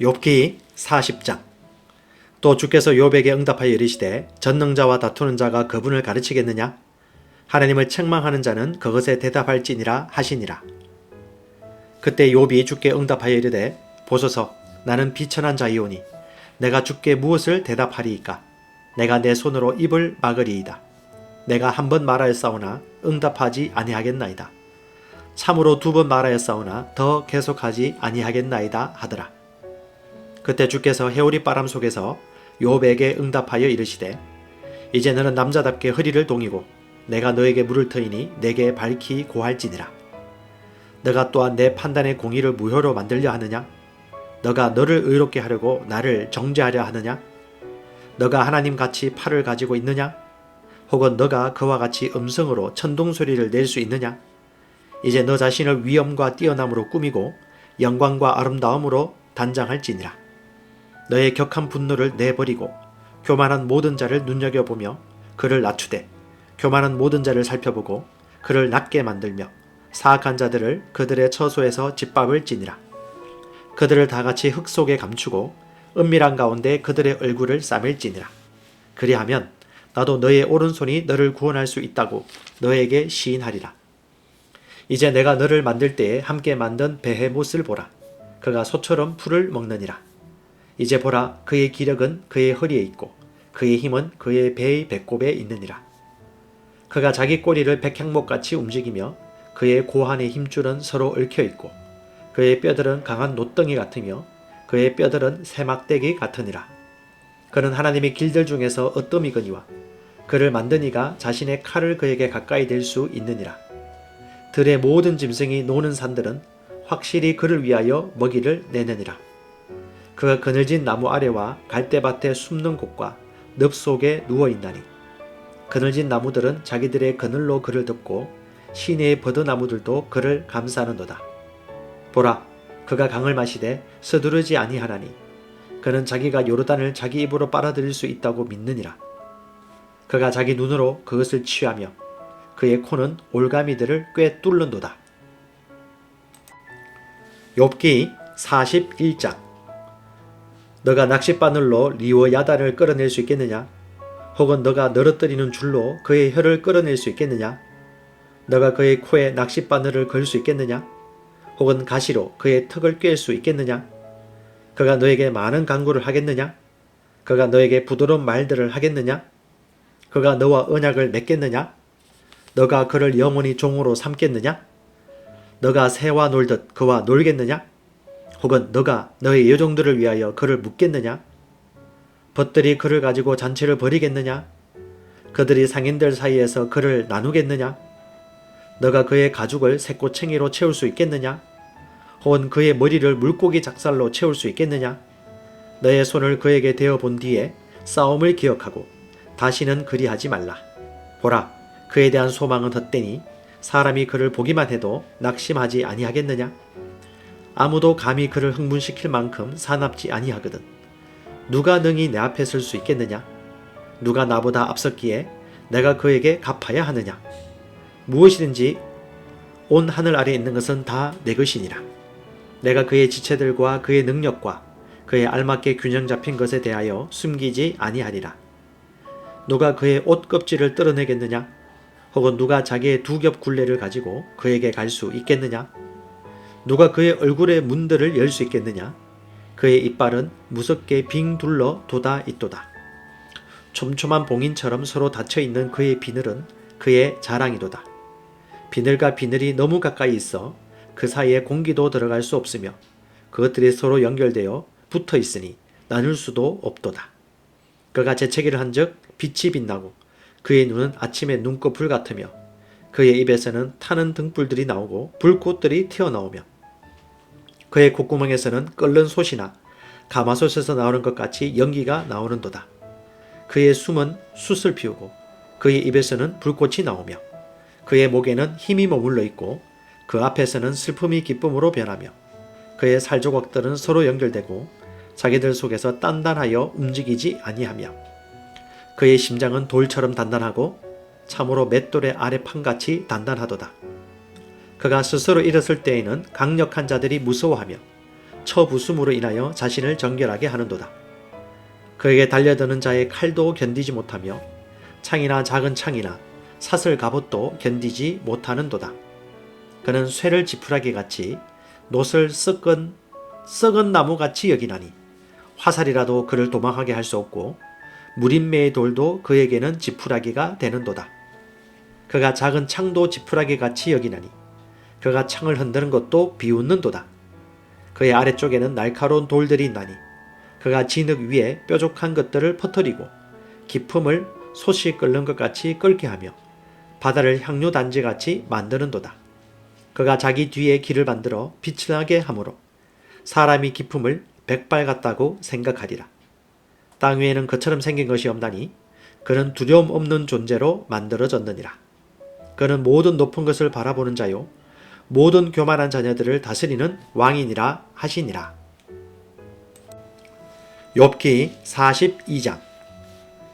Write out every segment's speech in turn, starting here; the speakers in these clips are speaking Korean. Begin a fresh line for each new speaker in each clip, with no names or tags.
욥기 40장. 또 주께서 욥에게 응답하여 이르시되 전능자와 다투는 자가 그분을 가르치겠느냐? 하나님을 책망하는 자는 그것에 대답할지니라 하시니라. 그때 욥이 주께 응답하여 이르되 보소서 나는 비천한 자이오니 내가 주께 무엇을 대답하리이까? 내가 내 손으로 입을 막으리이다. 내가 한 번 말하였사오나 응답하지 아니하겠나이다. 참으로 두 번 말하였사오나 더 계속하지 아니하겠나이다 하더라 그때 주께서 해오리 바람 속에서 욥에게 응답하여 이르시되 이제 너는 남자답게 허리를 동이고 내가 너에게 물을 터이니 내게 밝히 고할지니라. 너가 또한 내 판단의 공의를 무효로 만들려 하느냐? 너가 너를 의롭게 하려고 나를 정죄하려 하느냐? 너가 하나님 같이 팔을 가지고 있느냐? 혹은 너가 그와 같이 음성으로 천둥 소리를 낼 수 있느냐? 이제 너 자신을 위엄과 뛰어남으로 꾸미고 영광과 아름다움으로 단장할지니라 너의 격한 분노를 내버리고 교만한 모든 자를 눈여겨보며 그를 낮추되 교만한 모든 자를 살펴보고 그를 낮게 만들며 사악한 자들을 그들의 처소에서 짓밟을지니라. 그들을 다 같이 흙 속에 감추고 은밀한 가운데 그들의 얼굴을 싸맬지니라. 그리하면 나도 너의 오른손이 너를 구원할 수 있다고 너에게 시인하리라. 이제 내가 너를 만들 때에 함께 만든 베헤못을 보라. 그가 소처럼 풀을 먹느니라 이제 보라 그의 기력은 그의 허리에 있고 그의 힘은 그의 배의 배꼽에 있느니라. 그가 자기 꼬리를 백향목같이 움직이며 그의 고환의 힘줄은 서로 얽혀 있고 그의 뼈들은 강한 노덩이 같으며 그의 뼈들은 새막대기 같으니라. 그는 하나님의 길들 중에서 어떠미거니와 그를 만든 이가 자신의 칼을 그에게 가까이 댈 수 있느니라. 들의 모든 짐승이 노는 산들은 확실히 그를 위하여 먹이를 내느니라. 그가 그늘진 나무 아래와 갈대밭에 숨는 곳과 늪 속에 누워 있나니 그늘진 나무들은 자기들의 그늘로 그를 덮고 시내의 버드나무들도 그를 감싸는도다. 보라, 그가 강을 마시되 서두르지 아니하나니 그는 자기가 요르단을 자기 입으로 빨아들일 수 있다고 믿느니라. 그가 자기 눈으로 그것을 취하며 그의 코는 올가미들을 꽤 뚫는도다. 욥기 41장 너가 낚싯바늘로 리워 야단을 끌어낼 수 있겠느냐? 혹은 너가 늘어뜨리는 줄로 그의 혀를 끌어낼 수 있겠느냐? 너가 그의 코에 낚싯바늘을 걸 수 있겠느냐? 혹은 가시로 그의 턱을 꿰 수 있겠느냐? 그가 너에게 많은 강구를 하겠느냐? 그가 너에게 부드러운 말들을 하겠느냐? 그가 너와 언약을 맺겠느냐? 너가 그를 영원히 종으로 삼겠느냐? 너가 새와 놀듯 그와 놀겠느냐? 혹은 너가 너의 여종들을 위하여 그를 묻겠느냐? 벗들이 그를 가지고 잔치를 벌이겠느냐? 그들이 상인들 사이에서 그를 나누겠느냐? 너가 그의 가죽을 새꼬챙이로 채울 수 있겠느냐? 혹은 그의 머리를 물고기 작살로 채울 수 있겠느냐? 너의 손을 그에게 대어 본 뒤에 싸움을 기억하고 다시는 그리하지 말라. 보라, 그에 대한 소망은 헛되니 사람이 그를 보기만 해도 낙심하지 아니하겠느냐? 아무도 감히 그를 흥분시킬 만큼 사납지 아니하거든. 누가 능히 내 앞에 설 수 있겠느냐? 누가 나보다 앞섰기에 내가 그에게 갚아야 하느냐? 무엇이든지 온 하늘 아래 있는 것은 다 내 것이니라. 내가 그의 지체들과 그의 능력과 그의 알맞게 균형 잡힌 것에 대하여 숨기지 아니하리라. 누가 그의 옷 껍질을 뜯어내겠느냐? 혹은 누가 자기의 두 겹 굴레를 가지고 그에게 갈 수 있겠느냐? 누가 그의 얼굴의 문들을 열 수 있겠느냐? 그의 이빨은 무섭게 빙 둘러 돋아 있도다. 촘촘한 봉인처럼 서로 닫혀 있는 그의 비늘은 그의 자랑이도다. 비늘과 비늘이 너무 가까이 있어 그 사이에 공기도 들어갈 수 없으며 그것들이 서로 연결되어 붙어 있으니 나눌 수도 없도다. 그가 재채기를 한즉 빛이 빛나고 그의 눈은 아침의 눈꺼풀 같으며 그의 입에서는 타는 등불들이 나오고 불꽃들이 튀어나오며 그의 콧구멍에서는 끓는 솥이나 가마솥에서 나오는 것 같이 연기가 나오는도다. 그의 숨은 숯을 피우고 그의 입에서는 불꽃이 나오며 그의 목에는 힘이 머물러 있고 그 앞에서는 슬픔이 기쁨으로 변하며 그의 살조각들은 서로 연결되고 자기들 속에서 단단하여 움직이지 아니하며 그의 심장은 돌처럼 단단하고 참으로 맷돌의 아래 판같이 단단하도다. 그가 스스로 일었을 때에는 강력한 자들이 무서워하며 처부숨으로 인하여 자신을 정결하게 하는도다. 그에게 달려드는 자의 칼도 견디지 못하며 창이나 작은 창이나 사슬 갑옷도 견디지 못하는도다. 그는 쇠를 지푸라기 같이 노을 썩은 썩은 나무 같이 여기나니 화살이라도 그를 도망하게 할 수 없고 무림매의 돌도 그에게는 지푸라기가 되는도다. 그가 작은 창도 지푸라기 같이 여기나니 그가 창을 흔드는 것도 비웃는도다. 그의 아래쪽에는 날카로운 돌들이 있나니 그가 진흙 위에 뾰족한 것들을 퍼뜨리고 깊음을 솥이 끓는 것 같이 끓게 하며 바다를 향유 단지 같이 만드는도다. 그가 자기 뒤에 길을 만들어 빛을 나게 하므로 사람이 깊음을 백발 같다고 생각하리라. 땅 위에는 그처럼 생긴 것이 없나니 그는 두려움 없는 존재로 만들어졌느니라. 그는 모든 높은 것을 바라보는 자요 모든 교만한 자녀들을 다스리는 왕이니라 하시니라. 욥기 42장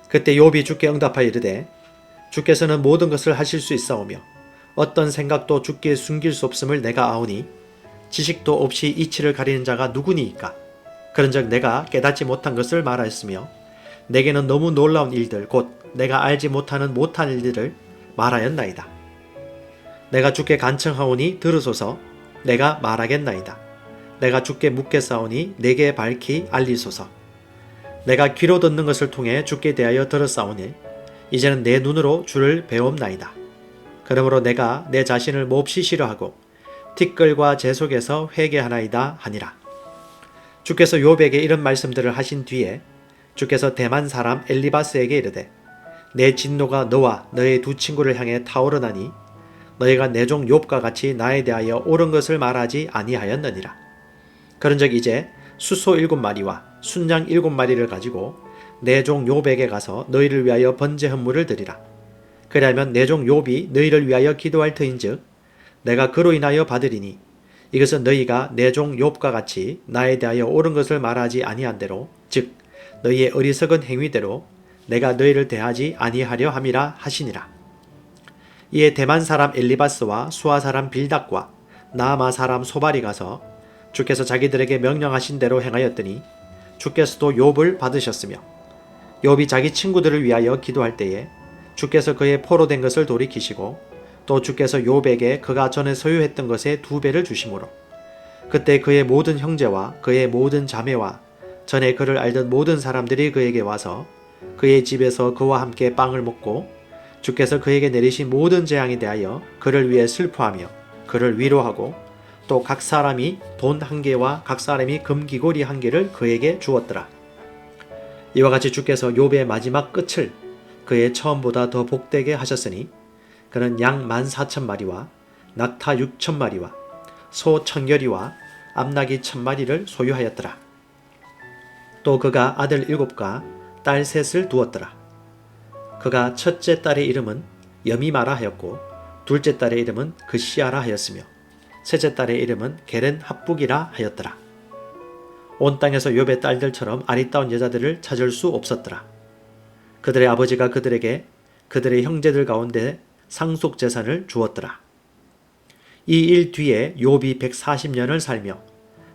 그때 욥이 주께 응답하여 이르되 주께서는 모든 것을 하실 수 있사오며 어떤 생각도 주께 숨길 수 없음을 내가 아오니 지식도 없이 이치를 가리는 자가 누구니이까 그런즉 내가 깨닫지 못한 것을 말하였으며 내게는 너무 놀라운 일들 곧 내가 알지 못하는 못한 일들을 말하였나이다. 내가 주께 간청하오니 들으소서 내가 말하겠나이다. 내가 주께 묻겠사오니 내게 밝히 알리소서. 내가 귀로 듣는 것을 통해 주께 대하여 들었사오니 이제는 내 눈으로 주를 배움나이다. 그러므로 내가 내 자신을 몹시 싫어하고 티끌과 재 속에서 회개하나이다 하니라. 주께서 욥에게 이런 말씀들을 하신 뒤에 주께서 대만 사람 엘리바스에게 이르되 내 진노가 너와 너의 두 친구를 향해 타오르나니 너희가 내 종 욥과 같이 나에 대하여 옳은 것을 말하지 아니하였느니라. 그런즉 이제 수소 일곱 마리와 순양 일곱 마리를 가지고 내 종 욥에게 가서 너희를 위하여 번제 헌물을 드리라. 그리하면 내 종 욥이 너희를 위하여 기도할 터인즉 내가 그로 인하여 받으리니 이것은 너희가 내 종 욥과 같이 나에 대하여 옳은 것을 말하지 아니한 대로 즉 너희의 어리석은 행위대로 내가 너희를 대하지 아니하려 함이라 하시니라. 이에 대만 사람 엘리바스와 수아 사람 빌닥과 나아마 사람 소발이 가서 주께서 자기들에게 명령하신 대로 행하였더니 주께서도 욥을 받으셨으며 욥이 자기 친구들을 위하여 기도할 때에 주께서 그의 포로 된 것을 돌이키시고 또 주께서 욥에게 그가 전에 소유했던 것의 두 배를 주심으로 그때 그의 모든 형제와 그의 모든 자매와 전에 그를 알던 모든 사람들이 그에게 와서 그의 집에서 그와 함께 빵을 먹고 주께서 그에게 내리신 모든 재앙에 대하여 그를 위해 슬퍼하며 그를 위로하고 또 각 사람이 돈 한 개와 각 사람이 금기고리 한 개를 그에게 주었더라. 이와 같이 주께서 욥의 마지막 끝을 그의 처음보다 더 복되게 하셨으니 그는 양 만 사천 마리와 낙타 육천 마리와 소 천여리와 암나기 천 마리를 소유하였더라. 또 그가 아들 일곱과 딸 셋을 두었더라. 그가 첫째 딸의 이름은 여미마라 하였고 둘째 딸의 이름은 그시아라 하였으며 셋째 딸의 이름은 게렌 합북이라 하였더라. 온 땅에서 욥의 딸들처럼 아리따운 여자들을 찾을 수 없었더라. 그들의 아버지가 그들에게 그들의 형제들 가운데 상속 재산을 주었더라. 이 일 뒤에 욥이 140년을 살며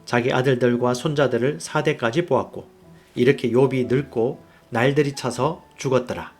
자기 아들들과 손자들을 4대까지 보았고 이렇게 욥이 늙고 날들이 차서 죽었더라.